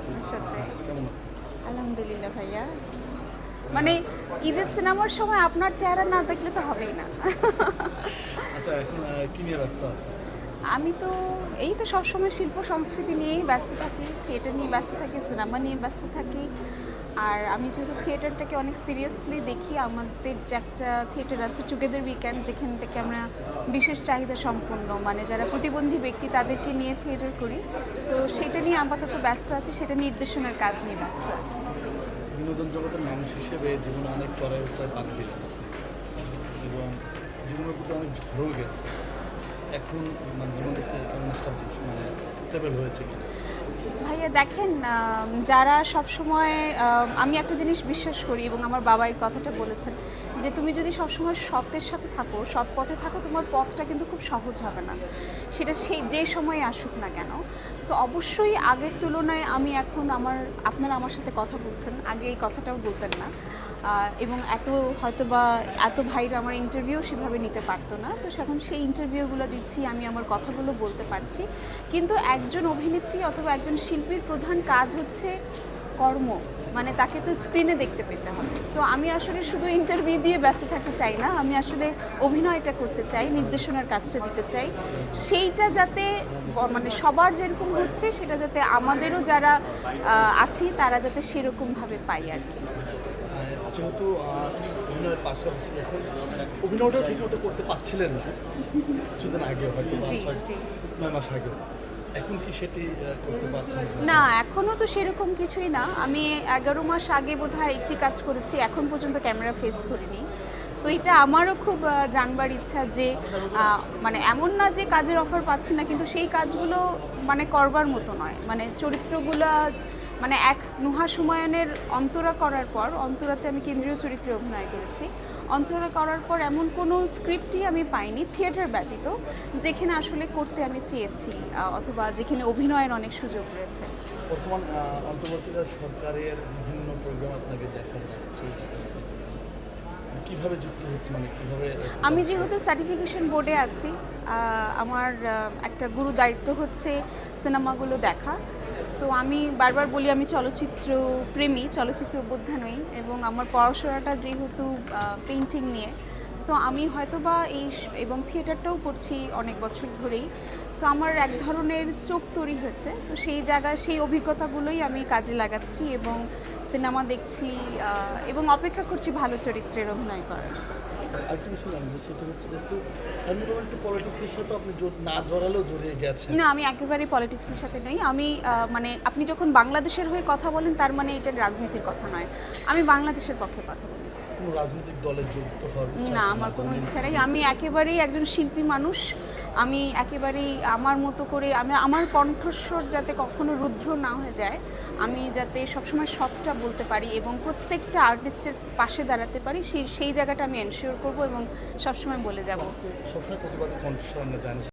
আপনার সাথে। আলহামদুলিল্লাহ ভাইয়া। মানে ঈদের সিনেমার সময় আপনার চেহারা না দেখলে তো হবেই না। আচ্ছা এখন কি নিয়ে ব্যস্ত আছে আমি তো এই তো সবসময় শিল্প সংস্কৃতি নিয়েই ব্যস্ত থাকি থিয়েটার নিয়ে ব্যস্ত থাকি সিনেমা নিয়ে ব্যস্ত থাকি। আর আমি যেহেতু থিয়েটারটাকে অনেক সিরিয়াসলি দেখি, আমাদের যে একটা থিয়েটার আছে টুগেদার উইকেন্ড যেখান থেকে আমরা বিশেষ চাহিদা সম্পন্ন মানে যারা প্রতিবন্ধী ব্যক্তি তাদেরকে নিয়ে থিয়েটার করি। তো সেটা নিয়ে আপাতত ব্যস্ত আছে, সেটা নির্দেশনার কাজ নিয়ে ব্যস্ত আছে। বিনোদন জগতের মানুষ হিসেবে জীবনে অনেক চড়াই উত্তরায় পাক দিলেন এবং জীবনের প্রতি অনেক ঝড়ও গেছে। এখন মানে জীবন দেখতে কেমন স্টাবলিশ মানে স্টেবল হয়েছে ভাইয়া, দেখেন যারা সব সময় আমি একটা জিনিস বিশ্বাস করি এবং আমার বাবা এই কথাটা বলেছেন যে তুমি যদি সবসময় সত্যের সাথে থাকো, সৎ পথে থাকো, তোমার পথটা কিন্তু খুব সহজ হবে না। সেটা সেই, যে সময়ে আসুক না কেন। সো অবশ্যই আগের তুলনায় আমি এখন আমার, আপনারা আমার সাথে কথা বলছেন, আগে এই কথাটাও বলতেন না। এবং এত হয়তো বা এত ভাইরা আমার ইন্টারভিউ সেভাবে নিতে পারতো না। তো এখন সেই ইন্টারভিউগুলো দিচ্ছি, আমি আমার কথাগুলো বলতে পারছি। কিন্তু একজন অভিনেত্রী অথবা একজন শিল্পীর প্রধান কাজ হচ্ছে কর্ম মানে তাকে তো স্ক্রিনে দেখতে পেতে হবে। সো আমি আসলে শুধু ইন্টারভিউ দিয়ে ব্যস্ত থাকতে চাই না আমি আসলে অভিনয়টা করতে চাই নির্দেশনার কাজটা দিতে চাই। সেইটা যাতে মানে সবার যেরকম হচ্ছে সেটা যাতে আমাদেরও যারা আছি তারা যাতে সেরকমভাবে পাই আর কি। যেহেতু অভিনয়ের পাশাপাশি এখন অভিনয়টাও ঠিক মতো করতে পারছিলেন না। কিছুদিন আগে হয়তো নয় মাস আগে। এখন কি সেটি করতে পারছেন? না এখনও তো সেরকম কিছুই না। আমি এগারো মাস আগে বোধহয় একটি কাজ করেছি, এখন পর্যন্ত ক্যামেরা ফেস করিনি। সো এটা আমারও খুব জানবার ইচ্ছা যে মানে এমন না যে কাজের অফার পাচ্ছি না, কিন্তু সেই কাজগুলো মানে করবার মতো নয়। মানে চরিত্রগুলো মানে এক নুহা সুমায়নের অন্তরা করার পর, অন্তরাতে আমি কেন্দ্রীয় চরিত্রে অভিনয় করেছি। অন্তরা করার পর এমন কোনো স্ক্রিপ্টই আমি পাইনি থিয়েটার ব্যতীত যেখানে আসলে করতে আমি চেয়েছি অথবা যেখানে অভিনয়ের অনেক সুযোগ রয়েছে। বর্তমান সরকারের বিভিন্ন প্রোগ্রাম আপনাকে দেখা যাচ্ছে। কীভাবে যুক্ত হচ্ছে মানে কীভাবে আমি যেহেতু সার্টিফিকেশন বোর্ডে আছি আমার একটা গুরু দায়িত্ব হচ্ছে সিনেমাগুলো দেখা। সো আমি বারবার বলি, আমি চলচ্চিত্র প্রেমী, চলচ্চিত্র বোদ্ধা নই এবং আমার পড়াশোনাটা যেহেতু পেন্টিং নিয়ে। সো আমি হয়তোবা এই এবং থিয়েটারটাও করছি অনেক বছর ধরেই। সো আমার এক ধরনের চোখ তৈরি হয়েছে। তো সেই জায়গায়, সেই অভিজ্ঞতাগুলোই আমি কাজে লাগাচ্ছি এবং সিনেমা দেখছি এবং অপেক্ষা করছি ভালো চরিত্রের অভিনয় করার। সেটা হচ্ছে যে না না, আমি একেবারেই পলিটিক্সের সাথে নেই। আমি মানে আপনি যখন বাংলাদেশের হয়ে কথা বলেন, তার মানে এটা রাজনীতির কথা নয়। আমি বাংলাদেশের পক্ষে কথা বলি কোনো রাজনৈতিক দলে যুক্ত হওয়ার না আমার কোনো ইচ্ছা নেই। আমি একেবারেই একজন শিল্পী মানুষ। আমি একেবারেই আমার মতো করে আমি আমার কণ্ঠস্বর যাতে কখনো রুদ্র না হয়ে যায় আমি যাতে সবসময় সবটা বলতে পারি এবং প্রত্যেকটা আর্টিস্টের পাশে দাঁড়াতে পারি সেই সেই জায়গাটা আমি এনশিওর করব এবং সবসময় বলে যাব। সবসময় প্রতিবাদ কণ্ঠস্বর আমরা জানি।